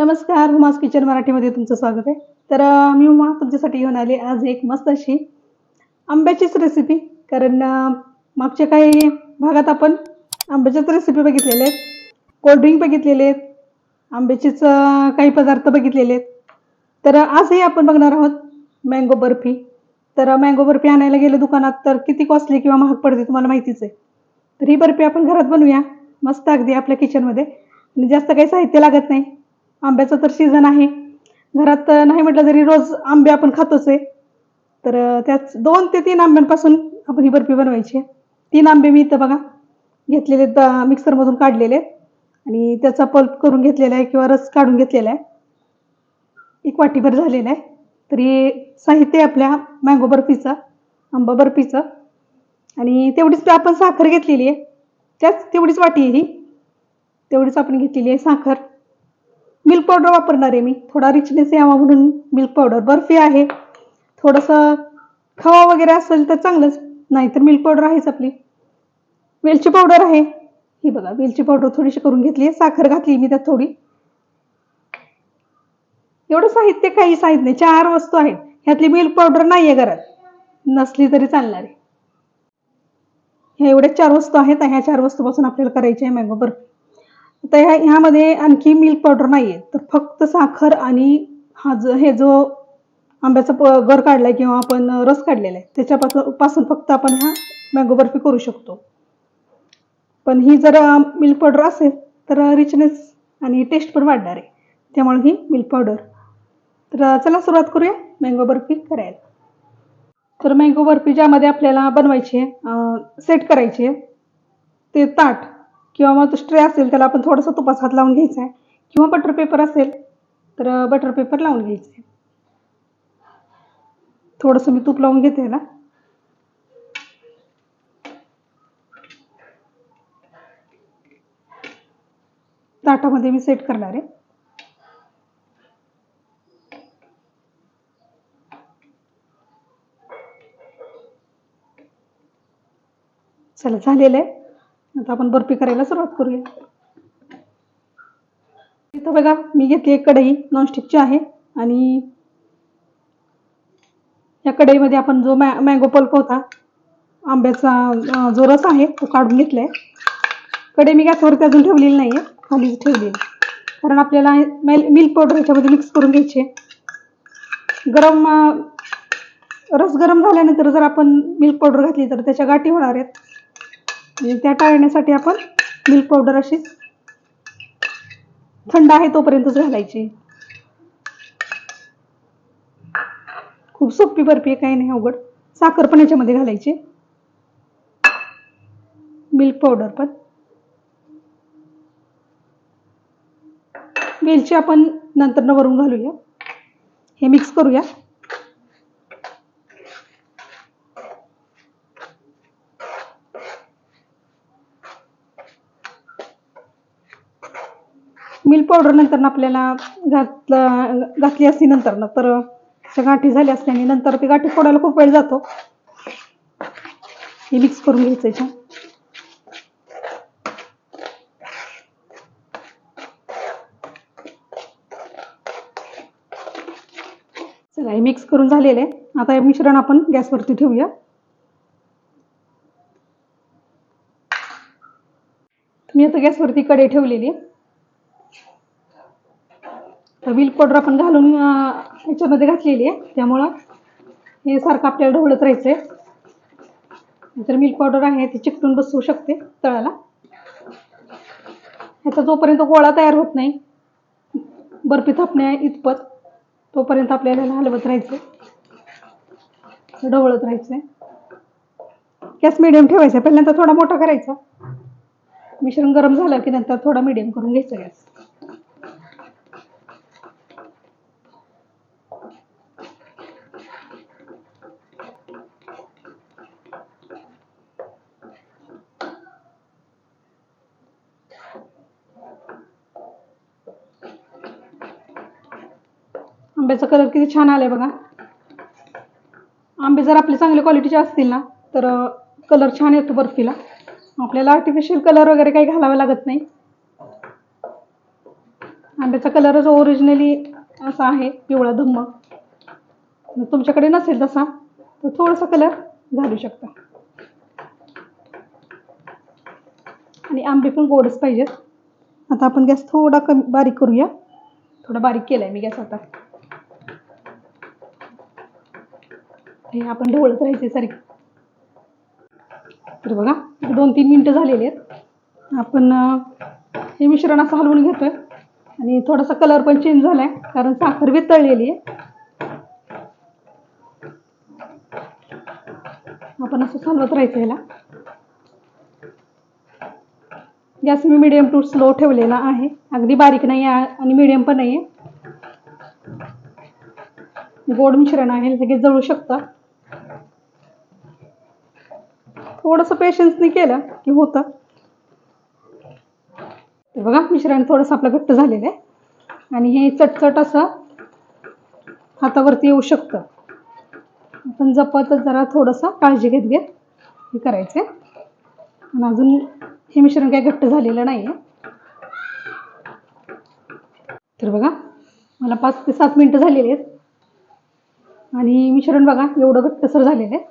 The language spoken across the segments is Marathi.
नमस्कार हुमास किचन मराठीमध्ये तुमचं स्वागत आहे. तर मी उमा तुमच्यासाठी घेऊन आले आज एक मस्त अशी आंब्याचीच रेसिपी कारण मागच्या काही भागात आपण आंब्याच्याच रेसिपी बघितलेल्या आहेत. कोल्ड्रिंक बघितलेले आहेत. आंब्याचेच काही पदार्थ बघितलेले आहेत. तर आजही आपण बघणार आहोत मँगो बर्फी. तर मँगो बर्फी आणायला गेलं दुकानात तर किती कॉस्टली किंवा महाग पडते तुम्हाला माहितीच आहे. तर ही बर्फी आपण घरात बनवूया. मस्त अगदी आपल्या किचनमध्ये आणि जास्त काही साहित्य लागत नाही. आंब्याचं तर सीझन आहे. घरात नाही म्हटलं जरी रोज आंबे आपण खातोच आहे. तर त्याच दोन ते तीन आंब्यांपासून आपण ही बर्फी बनवायची आहे. तीन आंबे मी इथं बघा घेतलेले आहेत, मिक्सरमधून काढलेले आहेत. आणि त्याचा पल्प करून घेतलेला आहे किंवा रस काढून घेतलेला आहे. एक वाटीभर झालेला आहे. तरी साहित्य आहे आपल्या मँगो बर्फीचं आंबा बर्फीचं. आणि तेवढीच आपण साखर घेतलेली आहे. त्याच तेवढीच वाटी आहे ही. तेवढीच आपण घेतलेली आहे साखर. मिल्क पावडर वापरणार आहे मी. थोडा रिचनेस यावा म्हणून मिल्क पावडर बर्फी आहे. थोडंसं खवा वगैरे असेल तर चांगलंच. नाहीतर मिल्क पावडर आहेच आपली. वेलची पावडर आहे. ही बघा वेलची पावडर थोडीशी करून घेतली आहे. साखर घातली मी त्यात थोडी. एवढं साहित्य काही साहित्य नाही. चार वस्तू आहेत. ह्यातली मिल्क पावडर नाही आहे घरात. नसली तरी चालणार आहे. ह्या एवढ्या चार वस्तू आहेत ह्या चार वस्तूपासून आपल्याला करायची आहे मॅंगो बर्फी. आता ह्या ह्यामध्ये आणखी मिल्क पावडर नाही आहे तर फक्त साखर आणि हा जो हे जो आंब्याचा प गर काढलाय किंवा आपण रस काढलेला आहे त्याच्यापासून पासून फक्त आपण ह्या मँगो बर्फी करू शकतो. पण ही जर मिल्क पावडर असेल तर रिचनेस आणि टेस्ट पण वाढणार आहे. त्यामुळे ही मिल्क पावडर तर चला सुरुवात करूया मँगो बर्फी करायला. तर मँगो बर्फी ज्यामध्ये आपल्याला बनवायची आहे सेट करायची आहे ते ताट. किंवा मग तो स्ट्रे असेल त्याला आपण थोडंसं तुपाचा हात लावून घ्यायचा आहे किंवा बटर पेपर असेल तर बटर पेपर लावून घ्यायचं आहे थोडंसं मी तूप लावून घेते ना. ताटामध्ये मी सेट करणार आहे. चला झालेलं आहे. तर आपण बर्फी करायला सुरुवात करूया. इथं बघा मी घेतली एक कढई नॉनस्टिकची आहे. आणि या कढईमध्ये आपण जो मॅ मॅंगो पल्प होता आंब्याचा जो रस आहे तो काढून घेतलाय. कढई मी गॅसवरती अजून ठेवलेली नाही आहे खालीच आहे कारण आपल्याला मिल्क पावडर ह्याच्यामध्ये मिक्स करून घ्यायची. गरम रस गरम झाल्यानंतर जर आपण मिल्क पावडर घातली तर त्याच्या गाठी होणार आहेत. म्हणजे त्या टाळण्यासाठी आपण मिल्क पावडर अशीच थंड आहे तोपर्यंतच घालायची. खूप सोपी बर्फी आहे काही नाही अवघड. साखर पण याच्यामध्ये घालायची. मिल्क पावडर पण. वेलची आपण नंतर वरून घालूया. हे मिक्स करूया मिल्क पावडर नंतर आपल्याला घातलं घातली असती नंतर ना तर त्या गाठी झाल्या असल्याने नंतर ती गाठी फोडायला खूप वेळ जातो. हे मिक्स करून घ्यायचं याच्यात. चला हे मिक्स करून झालेलं आहे. आता हे मिश्रण आपण गॅसवरती ठेवूया. मी आता गॅसवरती कढई ठेवलेली आहे. तर मिल्क पावडर आपण घालून ह्याच्यामध्ये घातलेली आहे. त्यामुळं हे सारखं आपल्याला ढवळत राहायचं आहे तर मिल्क पावडर आहे ती चिकटून बसवू शकते तळाला. ह्याचा जोपर्यंत गोळा तयार होत नाही बर्फी थापण्या इतपत तोपर्यंत आपल्याला हलवत राहायचं ढवळत राहायचं गॅस मिडियम ठेवायचा. पहिल्यांदा थोडा मोठा करायचा. मिश्रण गरम झालं की नंतर थोडा मिडियम करून घ्यायचा गॅस. आंब्याचा कलर किती छान आलाय बघा. आंबे जर आपले चांगल्या क्वालिटीचे असतील ना तर कलर छान येतो बर्फीला. आपल्याला आर्टिफिशियल कलर वगैरे काही घालावा लागत नाही. आंब्याचा कलरच ओरिजिनली असा आहे पिवळा धम्म. तुमच्याकडे नसेल तसा तर थोडासा कलर घालू शकता. आणि आंबे पण गोडच पाहिजेत. आता आपण गॅस थोडा कमी बारीक करूया. थोडा बारीक केलाय मी गॅस आता. हे आपण ढवळत राहायचे सारखे. तर बघा दोन तीन मिनटं झालेली आहेत. आपण हे मिश्रण असं हलवून घेतोय. आणि थोडासा कलर पण चेंज झालाय कारण साखर वितळलेली आहे. आपण असं चालवत राहायचं ह्याला. गॅस मी मिडियम टू स्लो ठेवलेला आहे. अगदी बारीक नाही आहे आणि मिडियम पण नाही आहे गोड मिश्रण आहे लगेच जळू शकतं थोडंसं पेशन्सने केलं की होतं. तर बघा मिश्रण थोडंसं आपलं घट्ट झालेलं आहे. आणि हे चटचट असं हातावरती येऊ शकतं. आपण जपतच जरा थोडंसं काळजी घेत घेत हे करायचे आणि अजून हे मिश्रण काही घट्ट झालेलं नाही आहे तर बघा मला पाच ते सात मिनटं झालेली आहेत. आणि मिश्रण बघा एवढं घट्टसर झालेलं आहे.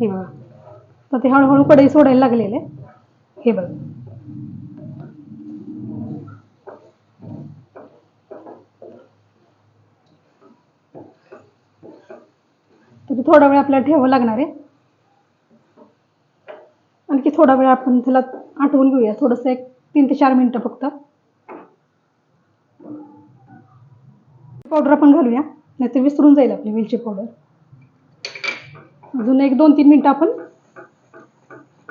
हे बघा. तर ते हळूहळू कढई सोडायला लागलेले. हे बघा. तर थोडा वेळ आपल्याला ठेवावं लागणार आहे. आणखी थोडा वेळ आपण त्याला आठवून घेऊया. थोडंसं एक तीन ते चार मिनटं फक्त. पावडर आपण घालूया. नाहीतर विसरून जाईल आपली वेलची पावडर अजून एक दोन तीन मिनटं आपण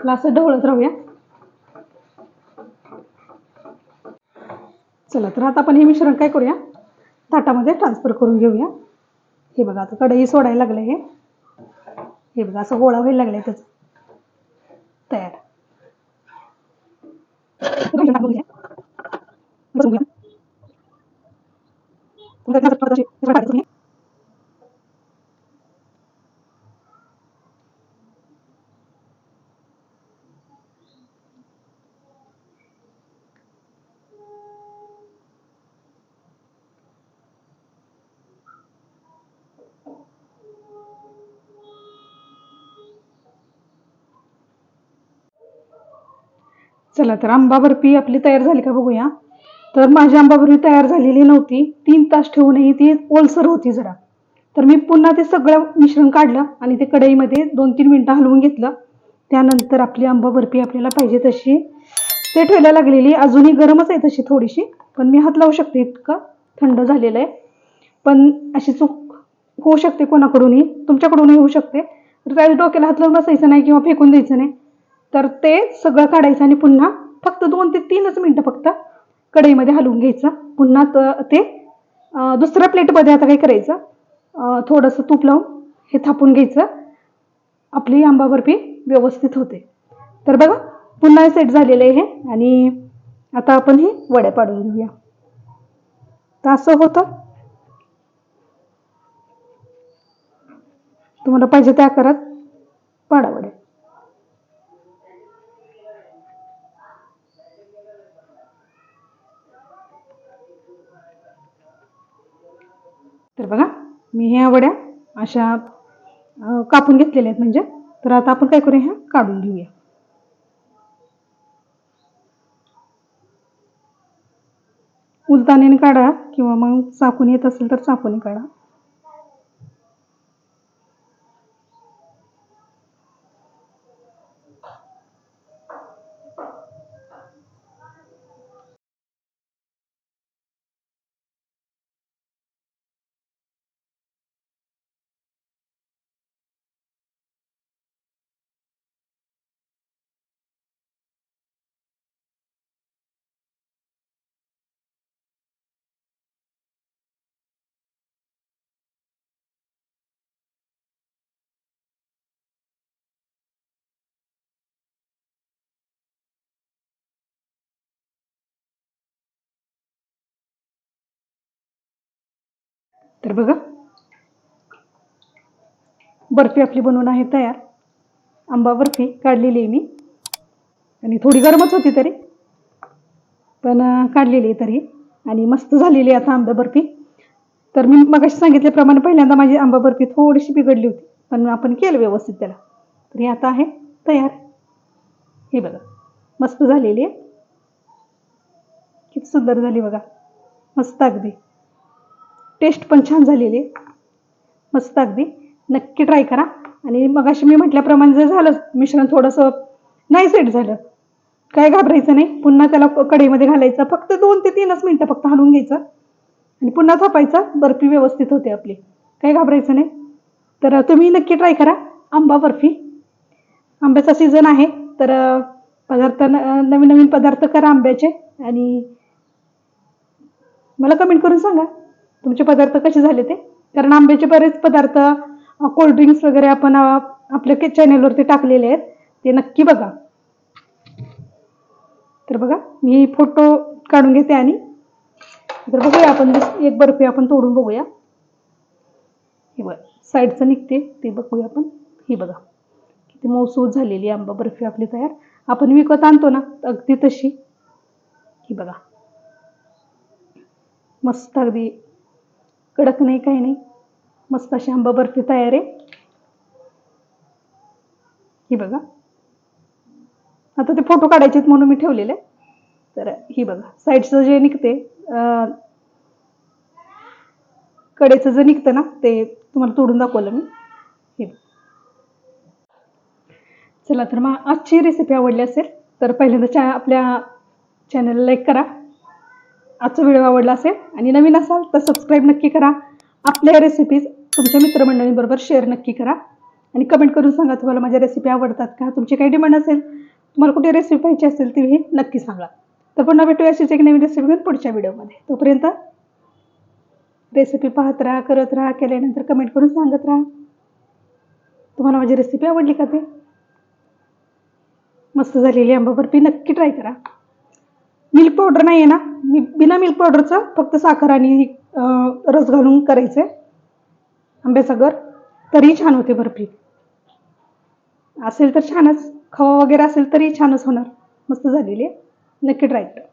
असं ढवळत राहूया. चला तर आता आपण हे मिश्रण काय करूया? ताटामध्ये ट्रान्सफर करून घेऊया. हे बघा आता कढई सोडायला लागलं हे. हे बघा असं गोळा व्हायला लागलाय त्याचं. तयार बसून घ्या. बसून घ्या. तुमच्या घरात परत अशी सगळं काढायचं नाही. चला तर आंबा बर्फी आपली तयार झाली का बघूया. तर माझी आंबा बर्फी तयार झालेली नव्हती. तीन तास ठेवूनही ती ओलसर होती जरा. तर मी पुन्हा ते सगळं मिश्रण काढलं आणि ते कढईमध्ये दोन तीन मिनटं हलवून घेतलं. त्यानंतर आपली आंबा बर्फी आपल्याला पाहिजे तशी. ते ठेवायला लागलेली अजूनही गरमच आहे तशी थोडीशी पण मी हात लावू शकते इतकं थंड झालेलं आहे. पण अशी चूक होऊ शकते कोणाकडूनही तुमच्याकडूनही होऊ शकते. तर त्या डोक्याला हात लावून बसायचं नाही किंवा फेकून द्यायचं नाही. तर ते सगळं काढायचं आणि पुन्हा फक्त दोन ते तीनच मिनटं फक्त कढईमध्ये हलवून घ्यायचं. पुन्हा त- ते दुसऱ्या प्लेटमध्ये आता काय करायचं? थोडंसं तूप लावून हे थापून घ्यायचं. आपली आंबा बर्फी व्यवस्थित होते. तर बघा पुन्हा सेट झालेलं आहे हे आणि आता आपण हे वड्या पाडून घेऊया. तर असं होतं. तुम्हाला पाहिजे त्या आकारात पाडा वड्या तर बघा मी ह्या वड्या अशा कापून घेतलेल्या आहेत म्हणजे. तर आता आपण काय करूया ह्या काढून घेऊया. उलतानेने काढा किंवा मग चाकून येत असेल तर चाकूने काढा. तर बघा. बर्फी आपली बनवून आहे तयार. आंबा बर्फी काढलेली आहे मी. आणि थोडी गरमच होती तरी. पण काढलेली आहे तरी. आणि मस्त झालेली आहे आता आंबा बर्फी. तर मी मगाशी सांगितल्याप्रमाणे पहिल्यांदा माझी आंबा बर्फी थोडीशी बिघडली होती. पण आपण केलं व्यवस्थित त्याला. तर हे आता आहे तयार. हे बघा. मस्त झालेली आहे. किती सुंदर झाली बघा. मस्त अगदी. टेस्ट पण छान झालेली आहे. मस्त अगदी. नक्की ट्राय करा. आणि मगाशी मी म्हटल्याप्रमाणे जर झालं मिश्रण थोडंसं नाही सेट झालं काय घाबरायचं नाही. पुन्हा त्याला कढईमध्ये घालायचं. फक्त दोन ते तीनच मिनटं फक्त हलवून घ्यायचं. आणि पुन्हा थापायचं. बर्फी व्यवस्थित होते आपली. काय घाबरायचं नाही. तर तुम्ही नक्की ट्राय करा. आंबा बर्फी. आंब्याचा सीझन आहे. तर पदार्थ नवीन नवीन पदार्थ करा आंब्याचे. आणि मला कमेंट करून सांगा. तुमचे पदार्थ कसे झाले ते? कारण आंब्याचे बरेच पदार्थ कोल्ड्रिंक्स वगैरे आपण आपल्या के चॅनलवरती टाकलेले आहेत. ते नक्की बघा. तर बघा मी फोटो काढून घेते आणि तर बघूया आपण एक बर्फी आपण तोडून बघूया. हे बघ साईडचं निघते ते बघूया आपण. ही बघा किती मौसूद झालेली आंबा बर्फी आपली तयार. आपण विकत आणतो ना अगदी तशी. ही बघा. मस्त अगदी कडक नाही काही नाही. मस्त अशी आंबा बर्फी तयार आहे. ही बघा. आता ते फोटो काढायचे आहेत म्हणून मी ठेवलेले. तर ही बघा साईडचं जे निघते कडेचं जे निघतं ना ते तुम्हाला तोडून दाखवलं मी. हे चला तर मग आजची रेसिपी आवडली असेल तर पहिल्यांदा चा आपल्या चॅनलला लाईक करा. आजचा व्हिडिओ आवडला असेल आणि नवीन असाल तर सबस्क्राईब नक्की करा. आपल्या रेसिपीज तुमच्या मित्रमंडळींबरोबर शेअर नक्की करा. आणि कमेंट करून सांगा तुम्हाला माझ्या रेसिपी आवडतात का? तुमची काही डिमांड असेल तुम्हाला कुठे रेसिपी पाहिजे असेल तीही नक्की सांगा. तर पुन्हा भेटूया अशीच एक नवीन रेसिपी घेऊन पुढच्या व्हिडिओमध्ये. तोपर्यंत रेसिपी पाहत राहा करत राहा केल्यानंतर कमेंट करून सांगत राहा. तुम्हाला माझी रेसिपी आवडली का ते? मस्त झालेली आंबा बर्फी नक्की ट्राय करा. मिल्क पावडर नाही आहे ना? मी बिना मिल्क पावडरचं फक्त साखर आणि रस घालून करायचं आहे आंब्याचा गर तरीही छान होते बर्फी. असेल तर छानच. खवा वगैरे असेल तरी छानच होणार. मस्त झालेली आहे. नक्की ट्राय करा.